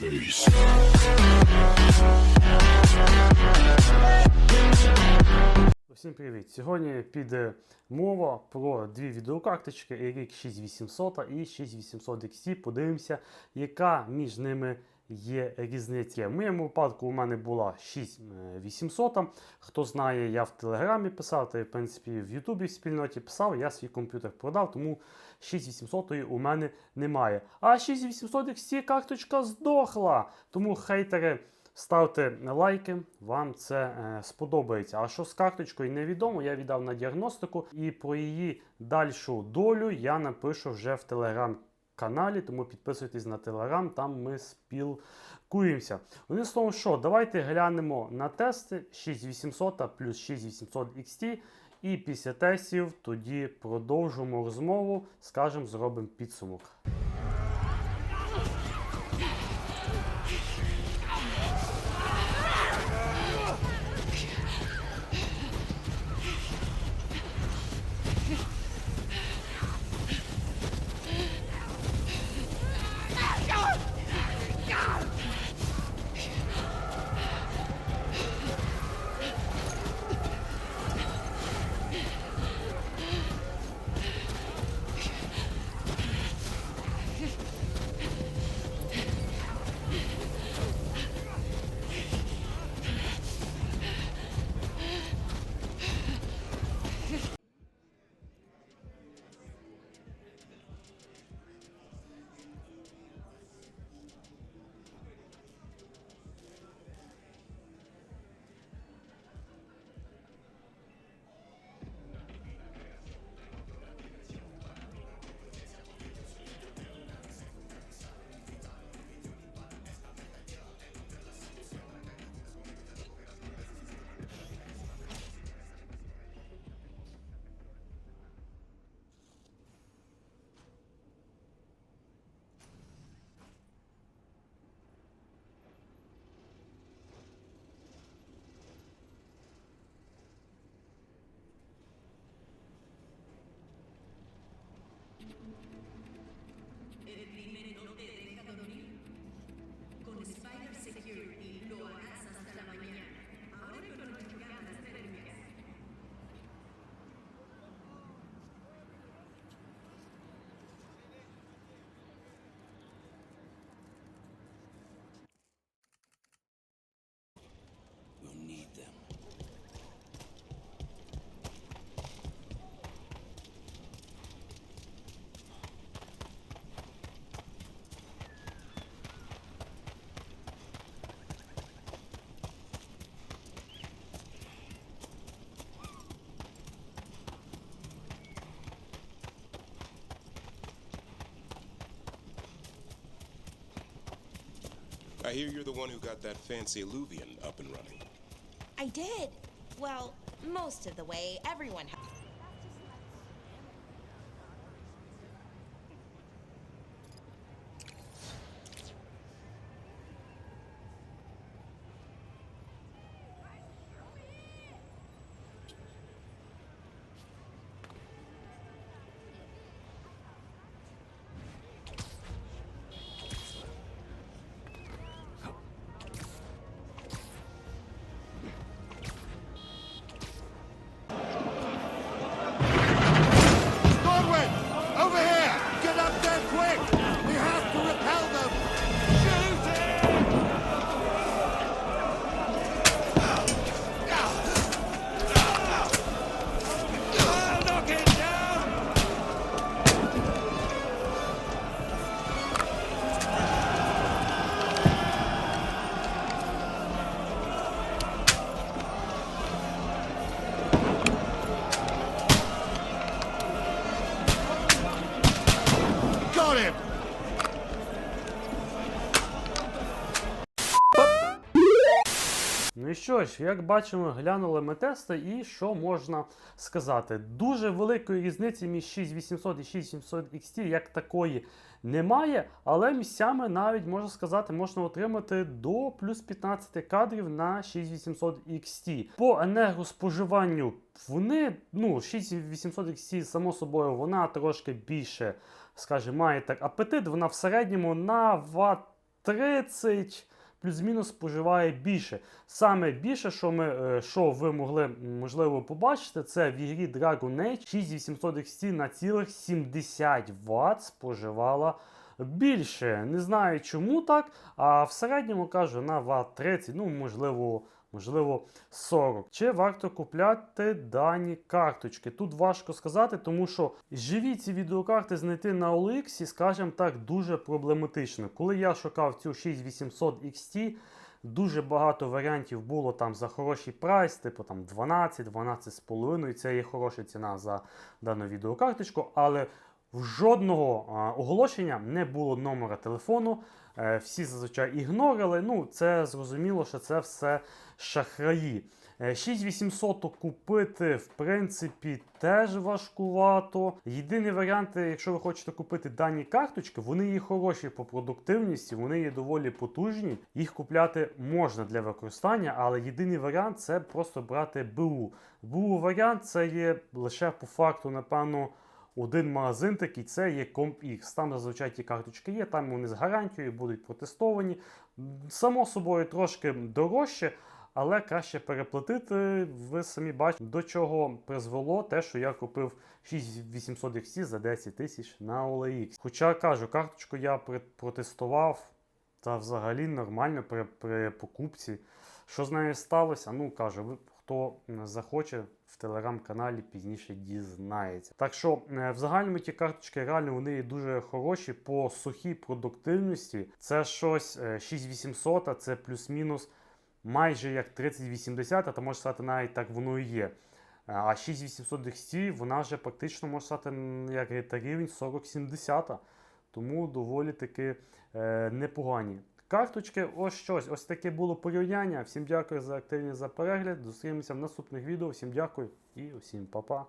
face. Всім привіт! Сьогодні піде мова про дві відеокарточки Eric 6800 і 6800 XT. Подивимося, яка між ними є різниця. В моєму випадку у мене була 6800. Хто знає, я в Телеграмі писав, та в принципі в Ютубі в спільноті писав, я свій комп'ютер продав, тому 6800 у мене немає. А 6800 XT карточка здохла. Тому хейтери. Ставте лайки, вам це е, сподобається. А що з карточкою невідомо, я віддав на діагностику, і про її дальшу долю я напишу вже в телеграм-каналі, тому підписуйтесь на телеграм, там ми спілкуємося. Одним словом, що, давайте глянемо на тести 6800 плюс 6800 XT. І після тестів тоді продовжимо розмову, скажемо, зробимо підсумок. I hear you're the one who got that fancy Illuvian up and running. I did. Well, most of the way. Everyone. Ha- і що ж, як бачимо, глянули ми тести, і що можна сказати? Дуже великої різниці між 6800 і 6800 XT як такої немає, але місцями навіть можна сказати, можна отримати до плюс 15 кадрів на 6800 XT. По енергоспоживанню вони, ну, 6800 XT, само собою, вона трошки більше, скажімо, має так апетит, вона в середньому на ватт 30 плюс-мінус споживає більше. Саме більше, що ми е, що ви могли можливо побачити, це в ігрі Dragon Age 6800 XT на цілих 70 Вт споживала більше. Не знаю чому так, а в середньому кажу на Вт 30, ну можливо. Можливо, 40. Чи варто купляти дані карточки? Тут важко сказати, тому що живі ці відеокарти знайти на OLX, скажімо так, дуже проблематично. Коли я шукав цю 6800 XT, дуже багато варіантів було там за хороший прайс, типу там 12, 12,5. Це є хороша ціна за дану відеокарточку, але в жодного оголошення не було номера телефону. Е, всі зазвичай ігнорили. Ну, це зрозуміло, що це все шахраї. Е, 6800 купити, в принципі, теж важкувато. Єдиний варіант, е, якщо ви хочете купити дані карточки, вони є хороші по продуктивності, вони є доволі потужні. Їх купляти можна для використання, але єдиний варіант це просто брати БУ. БУ варіант це є лише по факту, напевно. Один магазин такий це є CompX. Там зазвичай ті карточки є, там вони з гарантією будуть протестовані. Само собою трошки дорожче, але краще переплатити. Ви самі бачите, до чого призвело те, що я купив 6800 XT за 10 тисяч на OLX. Хоча кажу, карточку я протестував та взагалі нормально при, при покупці. Що з нею сталося? Ну кажу, хто захоче в телеграм-каналі пізніше дізнається. Так що е, в загальному ті карточки реально вони дуже хороші по сухій продуктивності. Це щось е, 6800, а це плюс-мінус майже як 3080, а то може сказати навіть так воно і є. Е, А 6800 XT, вона вже практично може сказати м, як рівень 4070. Тому доволі таки е, непогані. Карточки, ось щось. Ось таке було порівняння. Всім дякую за активність за перегляд. Зустрінемося в наступних відео. Всім дякую і усім па-па.